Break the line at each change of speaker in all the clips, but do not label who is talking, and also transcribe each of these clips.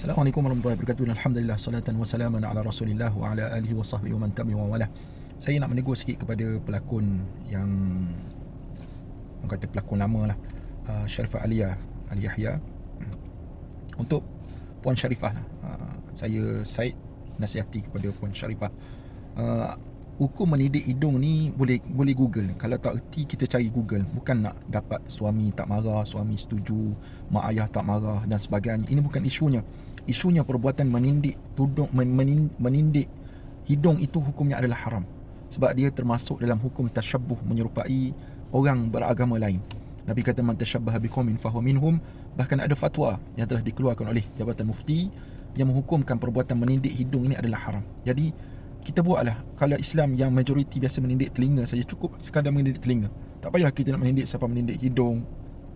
Assalamualaikum warahmatullahi wabarakatuh. Alhamdulillah salatan wa salaman ala Rasulillah wa ala alihi wa sahbihi wa man tabi'a wa. Saya nak menegur sikit kepada pelakon yang orang kata pelakon lama lah. Uh, Sharifah Aliyah Ali Yahya untuk Puan Sharifah lah. Uh, saya Said nasihati kepada Puan Sharifah. Uh, hukum mendidik hidung ni boleh boleh google kalau tak erti kita cari google. Bukan nak dapat suami tak marah suami setuju mak ayah tak marah dan sebagainya. Ini bukan isunya. Isunya perbuatan menindik tudung menindik, hidung itu hukumnya adalah haram. Sebab dia termasuk dalam hukum tasyabbuh menyerupai orang beragama lain. Nabi kata man tasyabbaha biqaumin minhum. Bahkan ada fatwa yang telah dikeluarkan oleh Jabatan Mufti yang menghukumkan perbuatan menindik hidung ini adalah haram. Jadi kita buatlah. Kalau Islam yang majoriti biasa menindik telinga saja cukup sekadar menindik telinga. Tak payah kita nak menindik siapa menindik hidung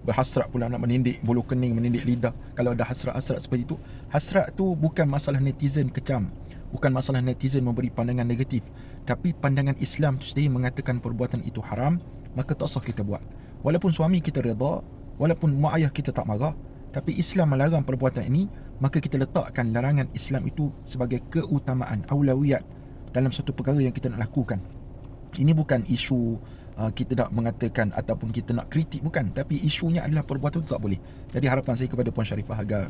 berhasrat pula nak menindik bulu kening menindik lidah. Kalau ada hasrat-hasrat seperti itu hasrat tu bukan masalah netizen kecam bukan masalah netizen memberi pandangan negatif. Tapi pandangan Islam tu sendiri mengatakan perbuatan itu haram maka tak sah kita buat. Walaupun suami kita redha walaupun mak ayah kita tak marah tapi Islam melarang perbuatan ini maka kita letakkan larangan Islam itu sebagai keutamaan aulawiyat dalam satu perkara yang kita nak lakukan. Ini bukan isu uh, kita nak mengatakan ataupun kita nak kritik bukan, tapi isunya adalah perbuatan itu tak boleh. Jadi harapan saya kepada Puan Sharifah agar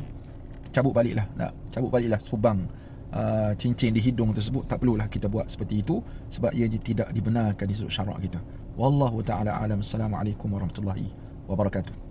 cabut baliklah, nak cabut baliklah subang uh, cincin di hidung tersebut tak perlulah kita buat seperti itu sebab ia tidak dibenarkan di sudut syarak kita. Wallahu taala alam. Assalamualaikum warahmatullahi wabarakatuh.